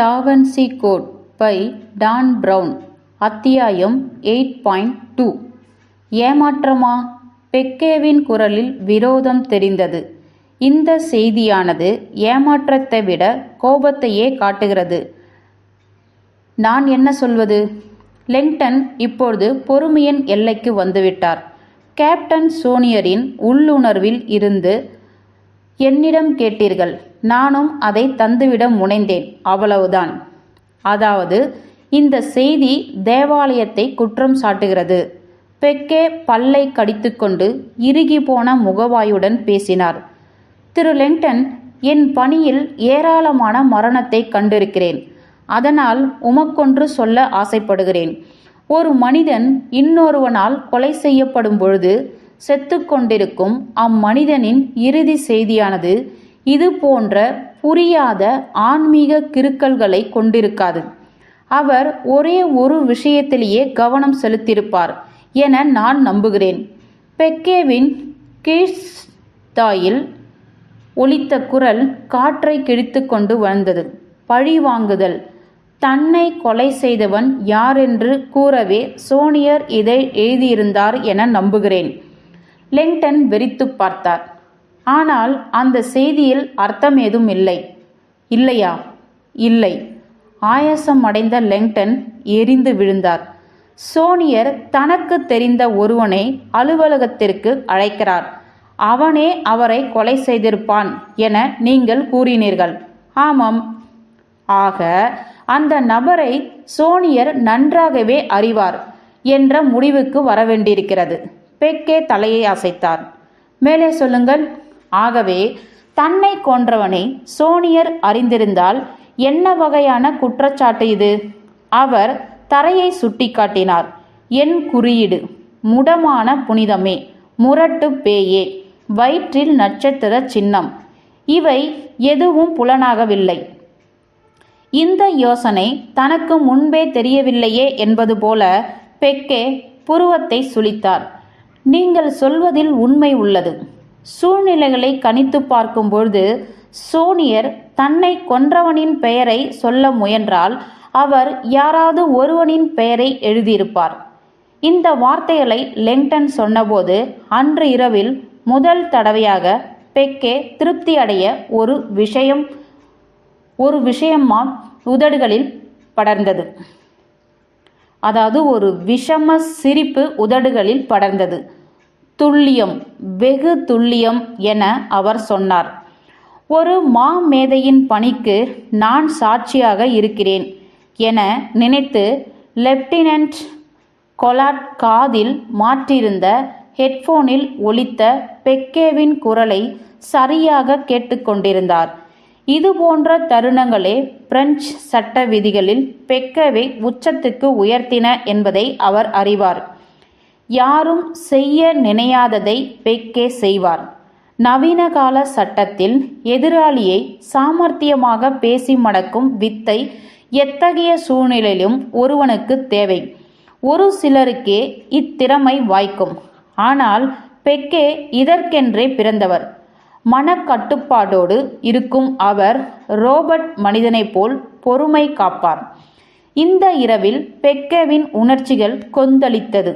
Da Vinci code by Dan Brown அத்தியாயம் eight point two. ஏமாற்றமா? பெக்கேவின் குரலில் விரோதம் தெரிந்தது. இந்த செய்தியானது ஏமாற்றத்தை விட கோபத்தையே காட்டுகிறது. நான் என்ன சொல்வது? லெங்டன் இப்பொழுது பொறுமையின் எல்லைக்கு வந்துவிட்டார். கேப்டன் சோனியரின் உள்ளுணர்வில் இருந்து என்னிடம் கேட்டீர்கள் நானும் அதை தந்துவிட முனைந்தேன் அவ்வளவுதான். அதாவது இந்த செய்தி தேவாலயத்தை குற்றம் சாட்டுகிறது. பெக்கே பல்லை கடித்துக்கொண்டு இறுகி போன முகவாயுடன் பேசினார். திரு லெங்டன் என் பணியில் ஏராளமான மரணத்தை கண்டிருக்கிறேன். அதனால் உமக்கொன்று சொல்ல ஆசைப்படுகிறேன். ஒரு மனிதன் இன்னொருவனால் கொலை செய்யப்படும் பொழுது செத்துக்கொண்டிருக்கும் அம்மனிதனின் இறுதி செய்தியானது இது போன்ற புரியாத ஆன்மீக கிருக்கல்களை கொண்டிருக்காது. அவர் ஒரே ஒரு விஷயத்திலேயே கவனம் செலுத்தியிருப்பார் என நான் நம்புகிறேன். பெக்கேவின் கீழ்ஸ்தாயில் ஒலித்த குரல் காற்றை கிழித்து கொண்டு வந்தது. பழி வாங்குதல். தன்னை கொலை செய்தவன் யாரென்று கூறவே சோனியர் இதை எழுதியிருந்தார் என நம்புகிறேன். லிங்டன் வெறித்து பார்த்தார். ஆனால் அந்த செய்தியில் அர்த்தம் ஏதும் இல்லை. இல்லையா? இல்லை. ஆயாசம் அடைந்த லெங்டன் எரிந்து விழுந்தார். சோனியர் தனக்கு தெரிந்த ஒருவனை அலுவலகத்திற்கு அழைக்கிறார். அவனே அவரை கொலை செய்திருப்பான் என நீங்கள் கூறினீர்கள். ஆமாம். ஆக அந்த நபரை சோனியர் நன்றாகவே அறிவார் என்ற முடிவுக்கு வரவேண்டியிருக்கிறது. பெக்கே தலையை அசைத்தார். மேலே சொல்லுங்கள் ஆகவே தன்னை கொன்றவனை சோனியர் அறிந்திருந்தால் என்ன வகையான குற்றச்சாட்டு இது? அவர் தரையை சுட்டிக்காட்டினார் என் குறியீடு முடமான புனிதமே முரட்டு பேயே வயிற்றில் நட்சத்திர சின்னம். இவை எதுவும் புலனாகவில்லை. இந்த யோசனை தனக்கு முன்பே தெரியவில்லையே என்பது போல பெக்கே புருவத்தை சுளித்தார் நீங்கள் சொல்வதில் உண்மை உள்ளது. சூழ்நிலைகளை கணித்து பார்க்கும்பொழுது சோனியர் தன்னை கொன்றவனின் பெயரை சொல்ல முயன்றால் அவர் யாராவது ஒருவனின் பெயரை எழுதியிருப்பார். இந்த வார்த்தைகளை லெங்டன் சொன்னபோது அன்று இரவில் முதல் தடவையாக பெக்கே திருப்தி அடைய ஒரு விஷயம் ஒரு விஷயமா உதடுகளில் படர்ந்தது. அதாவது ஒரு விஷம சிரிப்பு உதடுகளில் படர்ந்தது. துல்லியம் வெகு துல்லியம் என அவர் சொன்னார். ஒரு மாமேதையின் பணிக்கு நான் சாட்சியாக இருக்கிறேன் என நினைத்து லெப்டினன்ட் கொலாட் காதில் மாற்றிருந்த ஹெட்ஃபோனில் ஒலித்த பெக்கேவின் குரலை சரியாக கேட்டுக்கொண்டிருந்தார். இது போன்ற தருணங்களே பிரெஞ்சு சட்ட விதிகளில் பெக்கவை உச்சத்துக்கு உயர்த்தின என்பதை அவர் அறிவார். யாரும் செய்ய நினையாததை பெக்கே செய்வார். நவீன கால சட்டத்தில் எதிராளியை சாமர்த்தியமாக பேசி மடக்கும் வித்தை எத்தகைய சூழ்நிலையிலும் ஒருவனுக்கு தேவை. ஒரு சிலருக்கே இத்திறமை வாய்க்கும். ஆனால் பெக்கே இதற்கென்றே பிறந்தவர். மனக்கட்டுப்பாடோடு இருக்கும் அவர் ரோபர்ட் மனிதனைப் போல் பொறுமை காப்பார். இந்த இரவில் பெக்கேவின் உணர்ச்சிகள் கொந்தளித்தது.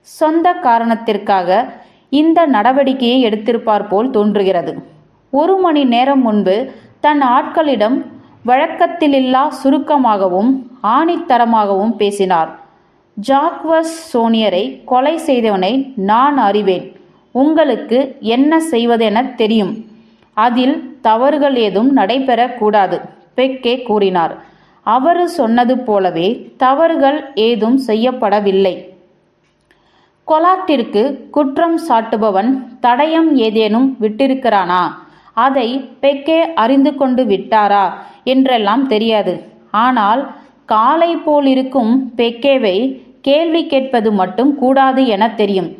சொந்த காரணத்திற்காக இந்த நடவடிக்கையை எடுத்திருப்பார் போல் தோன்றுகிறது. ஒரு மணி நேரம் முன்பு தன் ஆட்களிடம் வழக்கத்திலில்லா சுருக்கமாகவும் ஆணித்தரமாகவும் பேசினார். ஜாக்வஸ் சோனியரை கொலை செய்தவனை நான் அறிவேன். உங்களுக்கு என்ன செய்வதென தெரியும். அதில் தவறுகள் ஏதும் நடைபெறக்கூடாது பெக்கே கூறினார். அவர் சொன்னது போலவே தவறுகள் ஏதும் செய்யப்படவில்லை. கொலாட்டிற்கு குற்றம் சாட்டுபவன் தடயம் ஏதேனும் விட்டிருக்கிறானா? அதை பெக்கே அறிந்து கொண்டு விட்டாரா? என்றெல்லாம் தெரியாது. ஆனால் காலை போலிருக்கும் பெக்கேவை கேள்வி கேட்பது மட்டும் கூடாது என தெரியும்.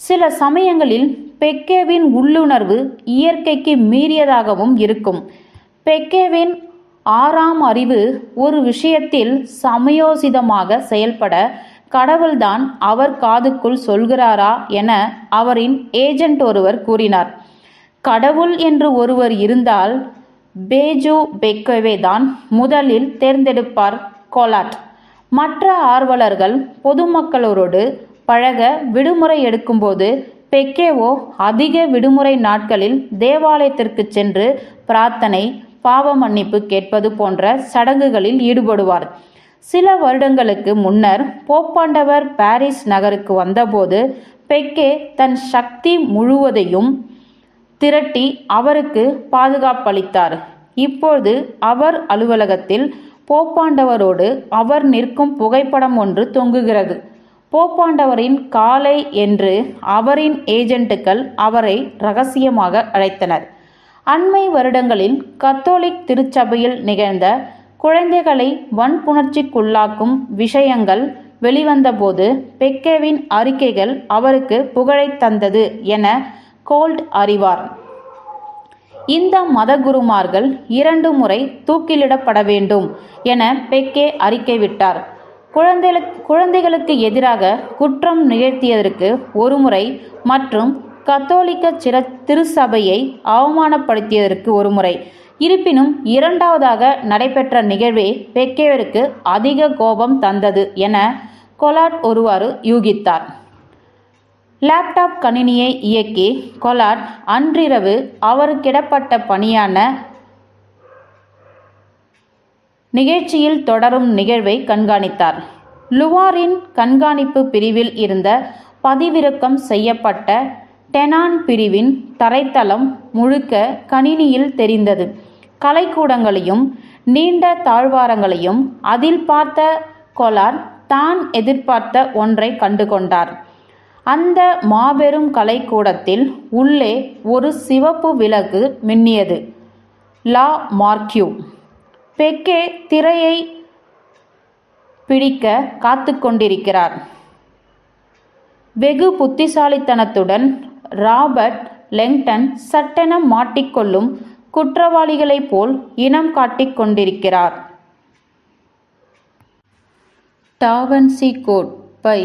சில சமயங்களில் பெக்கேவின் உள்ளுணர்வு இயற்கைக்கு மீறியதாகவும் இருக்கும். பெக்கேவின் ஆறாம் அறிவு ஒரு விஷயத்தில் சமயோசிதமாக செயல்பட கடவுள்தான் அவர் காதுக்குள் சொல்கிறாரா என அவரின் ஏஜென்ட் ஒருவர் கூறினார். கடவுள் என்று ஒருவர் இருந்தால் பேஜு பெக்கவே தான் முதலில் தேர்ந்தெடுப்பார் கோலாட். மற்ற ஆர்வலர்கள் பொதுமக்களோடு பழக விடுமுறை எடுக்கும்போது பெக்கேவோ அதிக விடுமுறை நாட்களில் தேவாலயத்திற்கு சென்று பிரார்த்தனை பாவ மன்னிப்பு கேட்பது போன்ற சடங்குகளில் ஈடுபடுவார். சில வருடங்களுக்கு முன்னர் போப்பாண்டவர் பாரிஸ் நகருக்கு வந்தபோது பெக்கே தன் சக்தி முழுவதையும் திரட்டி அவருக்கு பாதுகாப்பளித்தார். இப்போது அவர் அலுவலகத்தில் போப்பாண்டவரோடு அவர் நிற்கும் புகைப்படம் ஒன்று தொங்குகிறது. போப்பாண்டவரின் காலை என்று அவரின் ஏஜென்ட்டுகள் அவரை ரகசியமாக அழைத்தனர். அண்மை வருடங்களில் கத்தோலிக் திருச்சபையில் நிகழ்ந்த குழந்தைகளை வன்புணர்ச்சிக்குள்ளாக்கும் விஷயங்கள் வெளிவந்தபோது பெக்கேவின் அறிக்கைகள் அவருக்கு புகழைத் தந்தது என கோல்ட் அறிவார். இந்த மதகுருமார்கள் இரண்டு முறை தூக்கிலிடப்பட வேண்டும் என பெக்கே அறிக்கை விட்டார். குழந்தைகளுக்கு குழந்தைகளுக்கு எதிராக குற்றம் நிகழ்த்தியதற்கு ஒருமுறை மற்றும் கத்தோலிக்க சிற திருச்சபையை அவமானப்படுத்தியதற்கு ஒருமுறை. இருப்பினும் இரண்டாவதாக நடைபெற்ற நிகழ்வே பெக்கேவருக்கு அதிக கோபம் தந்தது என கொலாட் ஒருவாறு யூகித்தார். லேப்டாப் கணினியை இயக்கி கொலாட் அன்றிரவு அவருக்கிடப்பட்ட பணியான நிகழ்ச்சியில் தொடரும் நிகழ்வை கண்காணித்தார். லுவாரின் கண்காணிப்பு பிரிவில் இருந்த பதிவிறக்கம் செய்யப்பட்ட டெனான் பிரிவின் தரைத்தளம் முழுக்க கணினியில் தெரிந்தது. கலைக்கூடங்களையும் நீண்ட தாழ்வாரங்களையும் அதில் பார்த்த கொலார் தான் எதிர்பார்த்த ஒன்றை கண்டுகொண்டார். அந்த மாபெரும் கலைக்கூடத்தில் உள்ளே ஒரு சிவப்பு விளக்கு மின்னியது. லா மார்க்யூ பெக்கே திரையை பிடிக்க காத்து கொண்டிருக்கிறார் வெகு புத்திசாலித்தனத்துடன் ராபர்ட் லெங்டன் சட்டென மாட்டிக்கொள்ளும் குற்றவாளிகளைப் போல் இனம் காட்டிக் கொண்டிருக்கிறார். Da Vinci code by